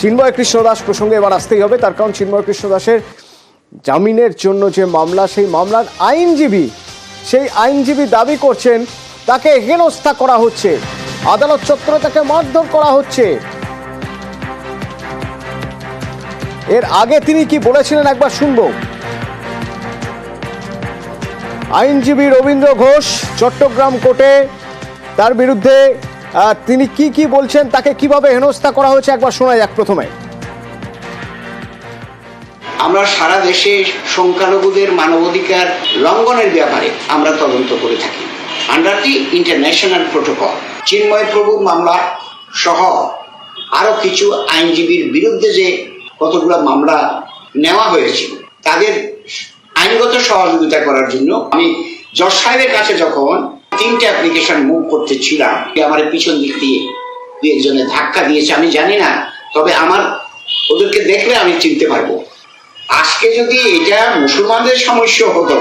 চিন্ময় কৃষ্ণ দাস প্রসঙ্গে এবার আসতেই হবে। তার কারণ চিন্ময় কৃষ্ণ দাসের জামিনের জন্য যে মামলা, সেই মামলার আইনজীবী, সেই আইনজীবী দাবি করছেন, তাকে হেনস্থা করা হচ্ছে। আদালত চত্বরে তাকে মারধর করা হচ্ছে। এর আগে তিনি কি বলেছিলেন একবার শুনব। আইনজীবী রবীন্দ্র ঘোষ, চট্টগ্রাম কোর্টে তার বিরুদ্ধে তিনি কি কি বলছেন তাকে কীভাবে হেনস্থা করা হয়েছে একবার শোনা যাক প্রথমে। আমরা সারা দেশে সংখ্যালঘুদের মানবাধিকার লঙ্ঘনের ব্যাপারে আমরা তদন্ত করে থাকি। Under the international protocol Chinmoy Prabhu মামলা সহ আরও কিছু আইনজীবীর বিরুদ্ধে যে কতগুলো মামলা নেওয়া হয়েছিল তাদের আইনগত সহযোগিতা করার জন্য আমি জজ সাহেবের কাছে যখন তিনটে অ্যাপ্লিকেশন মুভ করতেছিলাম। আমার পিছন দিক দিয়ে দুই একজনে ধাক্কা দিয়েছে, আমি জানি না, তবে আমার, ওদেরকে দেখলে আমি চিনতে পারব। আজকে যদি এটা মুসলমানদের সমস্যা হতো,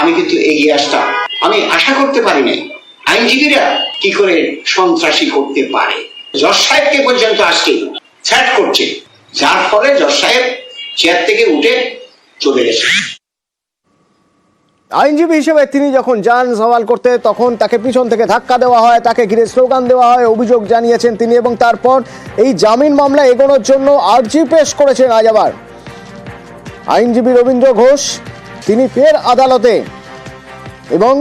আমি কিন্তু এগিয়ে আসতাম। আমি আশা করতে পারি নাই, আইনজীবীরা কি করে সন্ত্রাসী করতে পারে। জজ সাহেবকে পর্যন্ত আজকে থ্রেট করছে, যার ফলে জজ সাহেব চেয়ার থেকে উঠে চলে গেছে। আইনজীবী হিসেবে তিনি যখন যান সওয়াল করতে, তখন তাকে পিছন থেকে ধাক্কা দেওয়া হয়, তাকে ঘিরে স্লোগান দেওয়া হয়, অভিযোগ জানিয়েছেন তিনি এবং তারপর এই জামিন মামলা এগোনোর জন্য আর্জি পেশ করেছেন আজ আবার। আইনজীবী রবীন্দ্র ঘোষ, তিনি ফের আদালতে এবং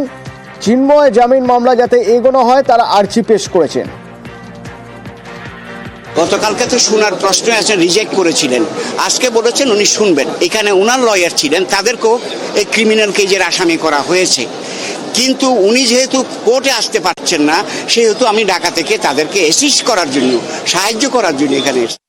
চিন্ময় জামিন মামলা যাতে এগোনো হয়, তারা আর্জি পেশ করেছেন। গতকালকে তো শোনার প্রশ্ন আছে রিজেক্ট করেছিলেন। আজকে বলেছেন উনি শুনবেন। এখানে ওনার লয়ার ছিলেন, তাদেরকেও এই ক্রিমিনাল কেজের আসামি করা হয়েছে। কিন্তু উনি যেহেতু কোর্টে আসতে পারছেন না, সেহেতু আমি ঢাকা থেকে তাদেরকে অ্যাসিস্ট করার জন্য, সাহায্য করার জন্য এখানে।